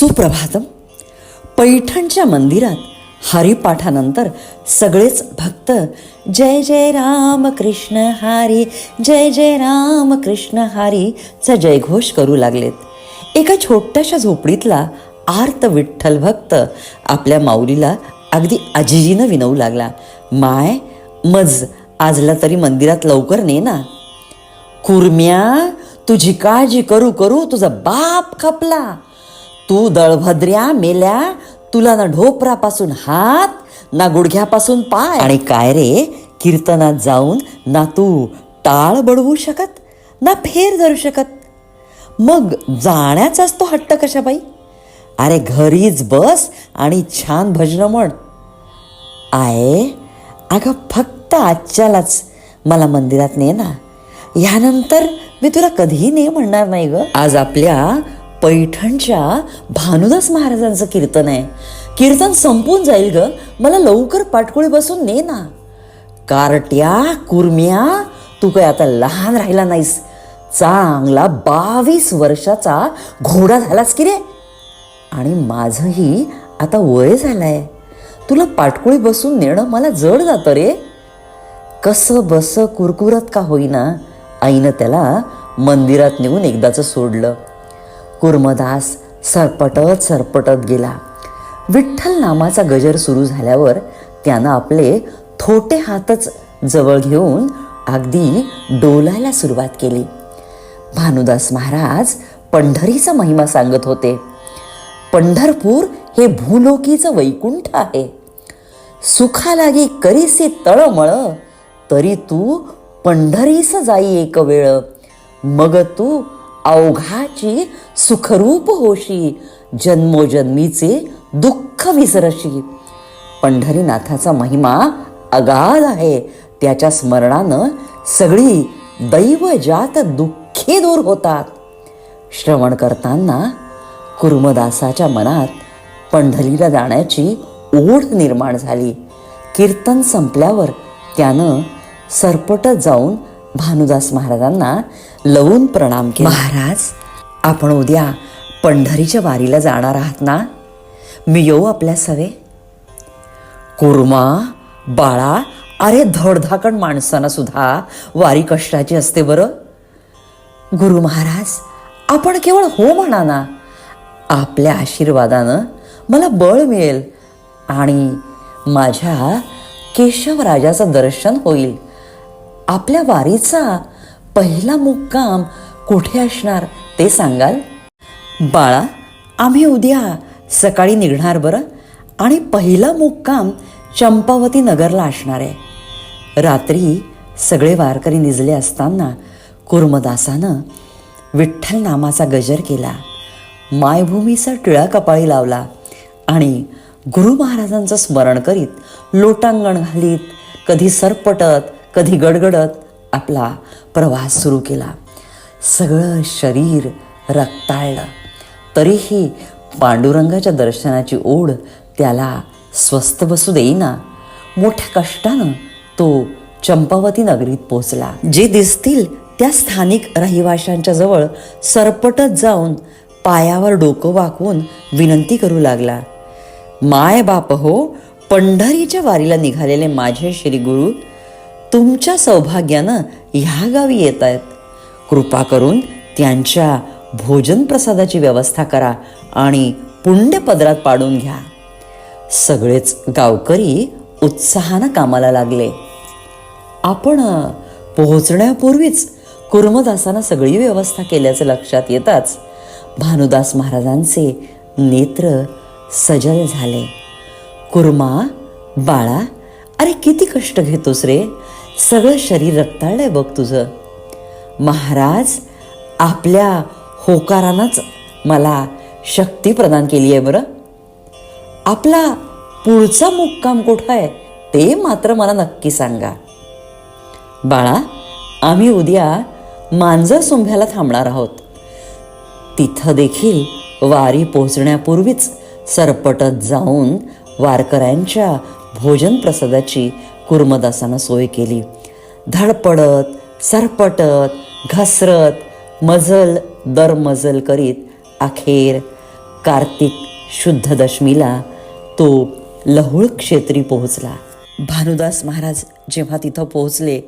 सुप्रभातम. पैठणच्या मंदिरात हरिपाठानंतर सगळेच भक्त जय जय राम कृष्ण हरी जय जय राम कृष्ण हरीचा जयघोष करू लागलेत. एका छोट्याशा झोपडीतला आर्त विठ्ठल भक्त आपल्या माऊलीला अगदी अजिजीनं विनवू लागला. माय मज आजला तरी मंदिरात लवकर ने ना. कुर्म्या तुझी काळजी करू करू तुझा बाप खपला. तू दळभद्र्या मेल्या तुला ना ढोपरापासून हात ना गुडघ्यापासून पाय. आणि काय रे कीर्तनात जाऊन ना तू टाळ बडवू शकत ना फेर धरू शकत? मग जाण्याचाच तो हट्ट कशा बाई? अरे घरीच बस आणि छान भजन म्हण. आय अगं फक्त आजच्यालाच. मला मंदिरात ने ना यानंतर मी तुला कधीही ने म्हणणार नाही ग. आज आपल्या पैठणच्या भानुदास महाराजांचं कीर्तन आहे. कीर्तन संपून जाईल ग. मला लवकर पाटकुळी बसून ने ना. कारट्या कुर्म्या तू काय आता लहान राहिला नाहीस. चांगला बावीस वर्षाचा घोडा झालास की रे. आणि माझंही आता वय झालंय. तुला पाटकुळी बसून नेणं मला जड जातं रे. कसं बस कुरकुरत का होईना आईनं त्याला मंदिरात नेऊन एकदाचं सोडलं. कुर्मदास सरपटत सरपटत गेला. विठ्ठल नामाचा गजर सुरू झाल्यावर त्यानं आपले थोटे हातच जवळ घेऊन अगदी डोलायला सुरुवात केली. भानुदास महाराज पंढरीचा महिमा सांगत होते. पंढरपूर हे भूलोकीचं वैकुंठ आहे. सुखालागी करीसी तळमळ तरी तू पंढरीस जाई एक वेळ. मग तू अवघाची सुखरूप होशी जन्मोजन्मीचे दुःख विसरशी. पंढरीनाथाचा महिमा अगाध आहे. त्याच्या स्मरणानं सगळी दैवजात दुःखे दूर होतात. श्रवण करताना कुर्मदासाच्या मनात पंढरीला जाण्याची ओढ निर्माण झाली. कीर्तन संपल्यावर त्यानं सरपटत जाऊन भानुदास महाराजांना लवून प्रणाम केला. महाराज आपण उद्या पंढरीच्या वारीला जाणार आहात ना? मी येऊ आपल्या सवे. कुर्मा बाळा अरे धडधाकड माणसांना सुद्धा वारी कष्टाची असते बरं. गुरु महाराज आपण केवळ हो म्हणा ना. आपल्या आशीर्वादानं मला बळ मिळेल आणि माझ्या केशवराजाचं दर्शन होईल. आपल्या वारीचा पहिला मुक्काम कुठे असणार ते सांगाल? बाळा आम्ही उद्या सकाळी निघणार बरं आणि पहिला मुक्काम चंपावती नगरला असणार आहे. रात्री सगळे वारकरी निजले असताना कुर्मदासानं विठ्ठल नामाचा गजर केला. मायभूमीचा टिळा कपाळी लावला आणि गुरु महाराजांचं स्मरण करीत लोटांगण घालीत कधी सरपटत कधी गडगडत आपला प्रवास सुरू केला. सगळं शरीर रक्ताळलं. तरीही पांडुरंगाच्या दर्शनाची ओढ त्याला स्वस्थ बसू देईना. मोठ्या कष्टानं तो चंपावती नगरीत पोचला जे दिसतील त्या स्थानिक रहिवाशांच्या जवळ सरपटत जाऊन पायावर डोकं वाकवून विनंती करू लागला. माय बाप हो पंढरीच्या वारीला निघालेले माझे श्री गुरु तुमच्या सौभाग्यानं ह्या गावी येत आहेत. कृपा करून त्यांच्या भोजन प्रसादाची व्यवस्था करा आणि पुण्यपदरात पाडून घ्या. सगळेच गावकरी उत्साहानं कामाला लागले. आपण पोहोचण्यापूर्वीच कुर्मदासानं सगळी व्यवस्था केल्याचं लक्षात येताच भानुदास महाराजांचे नेत्र सजल झाले. कुर्मा बाळा अरे किती कष्ट घेतोस रे? सगळं शरीर रक्ताळलंय बघ तुझं. महाराज आपल्या होकारानंच मला शक्ती प्रदान केली आहे बरं. आपला पुढचा मुक्काम कुठं आहे ते मात्र मला नक्की सांगा. बाळा आम्ही उद्या मांजर सोंभ्याला थांबणार आहोत. तिथं देखील वारी पोचण्यापूर्वीच सरपटत जाऊन वारकऱ्यांच्या भोजन प्रसादाची कुर्मदासानं सोय केली. धडपडत सरपटत घसरत मजल दर मजल करीत अखेर कार्तिक शुद्ध दशमीला तो लहुळ क्षेत्री पोहोचला. भानुदास महाराज जेव्हा तिथं पोहोचले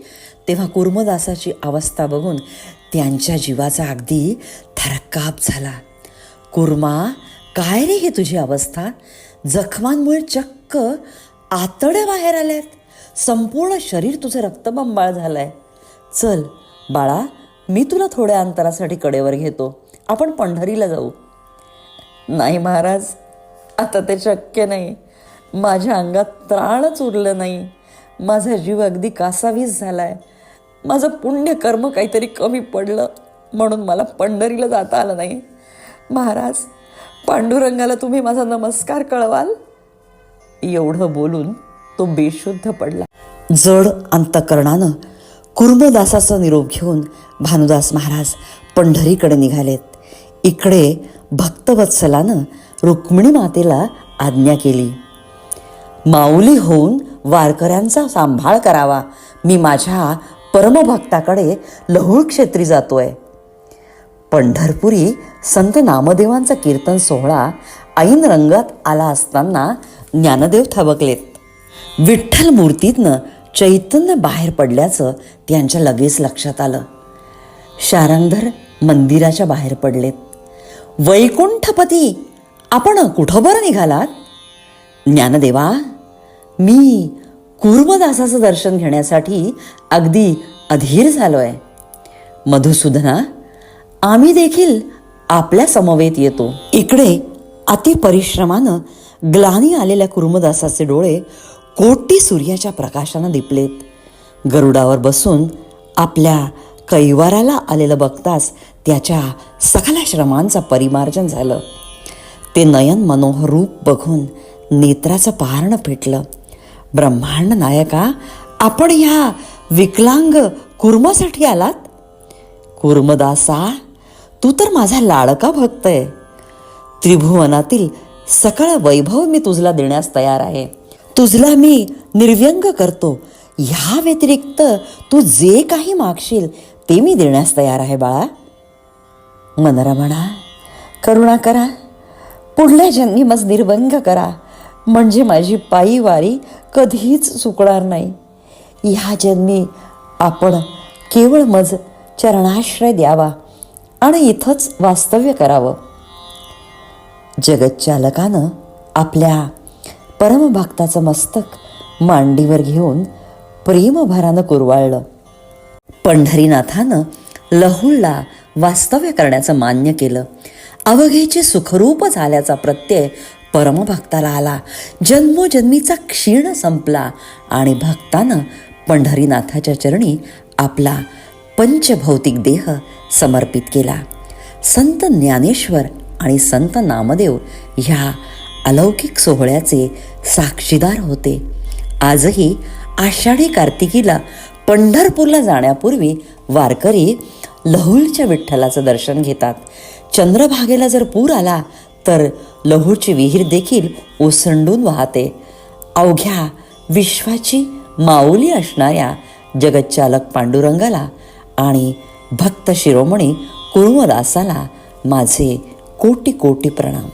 तेव्हा कुर्मदासाची अवस्था बघून त्यांच्या जीवाचा अगदी थरकाप झाला. कुर्मा काय रे ही तुझी अवस्था? जखमांमुळे चक्क आतड्या बाहेर आल्यात. संपूर्ण शरीर तुझं रक्तबंबाळ झालंय. चल बाळा मी तुला थोड्या अंतरासाठी कडेवर घेतो. आपण पंढरीला जाऊ. नाही महाराज आता ते शक्य नाही. माझ्या अंगात त्राणच उरलं नाही. माझा जीव अगदी कासावीस झालाय. माझं पुण्यकर्म काहीतरी कमी पडलं म्हणून मला पंढरीला जाता आलं नाही. महाराज पांडुरंगाला तुम्ही माझा नमस्कार कळवाल? एवढं बोलून तो बेशुद्ध पडला. जड अंतकरणानं कुर्मदासाचा निरोप घेऊन भानुदास महाराज पंढरीकडे निघालेत. इकडे भक्तवत्सलानं रुक्मिणी मातेला आज्ञा केली. माऊली होऊन वारकऱ्यांचा सांभाळ करावा. मी माझ्या परमभक्ताकडे लहुळ क्षेत्री जातोय. पंढरपुरी संत नामदेवांचा कीर्तन सोहळा ऐन रंगात आला असताना ज्ञानदेव थबकलेत. विठ्ठल मूर्तीतनं चैतन्य बाहेर पडल्याचं त्यांच्या लगेच लक्षात आलं. शारंगधर मंदिराच्या बाहेर पडलेत. वैकुंठपती आपण कुठं बरं निघालात? ज्ञानदेवा मी कुर्मदासाचं दर्शन घेण्यासाठी अगदी अधीर झालोय. मधुसूदना आम्ही देखील आपल्या समवेत येतो. इकडे अतिपरिश्रमानं ग्लानी आलेल्या कुर्मदासाचे डोळे कोटी सूर्याच्या प्रकाशानं दिपलेत. गरुडावर बसून आपल्या कैवाराला आलेलं बघताच त्याच्या सकला श्रमांचं परिमार्जन झालं. ते नयन मनोहर रूप बघून नेत्राचं पारणं फिटलं ब्रह्मांड नायका आपण ह्या विकलांग कुर्मासाठी आलात? कुर्मदासा तू तर माझा लाडका भक्त आहे. त्रिभुवनातील सकळ वैभव मी तुझला देण्यास तयार आहे. तुझला मी निर्व्यंग करतो. ह्या व्यतिरिक्त तू जे काही मागशील ते मी देण्यास तयार आहे बाळा. मनरा म्हणा करुणा करा. पुढल्या जन्मी मज निर्भंग करा. म्हणजे माझी पायी वारी कधीच चुकणार नाही. ह्या जन्मी आपण केवळ मज चरणाश्रय द्यावा आणि इथंच वास्तव्य करावं. जगतचालकानं आपल्या परमभक्ताचं मस्तक मांडीवर घेऊन प्रेमभरानं कुरवाळलं. पंढरीनाथानं लहुळला वास्तव्य करण्याचं मान्य केलं. अवघेचे सुखरूप झाल्याचा प्रत्यय परमभक्ताला आला. जन्मोजन्मीचा क्षीण संपला आणि भक्तानं पंढरीनाथाच्या चरणी आपला पंचभौतिक देह समर्पित केला. संत ज्ञानेश्वर आणि संत नामदेव ह्या अलौकिक सोहळ्याचे साक्षीदार होते. आजही आषाढी कार्तिकीला पंढरपूरला जाण्यापूर्वी वारकरी लहुलच्या विठ्ठलाचं दर्शन घेतात. चंद्रभागेला जर पूर आला तर लहुळची विहीर देखील ओसंडून वाहते. अवघ्या विश्वाची माऊली असणाऱ्या जगच्चालक पांडुरंगाला आणि भक्त शिरोमणी कुर्मदासाला माझे कोटी कोटी प्रणाम.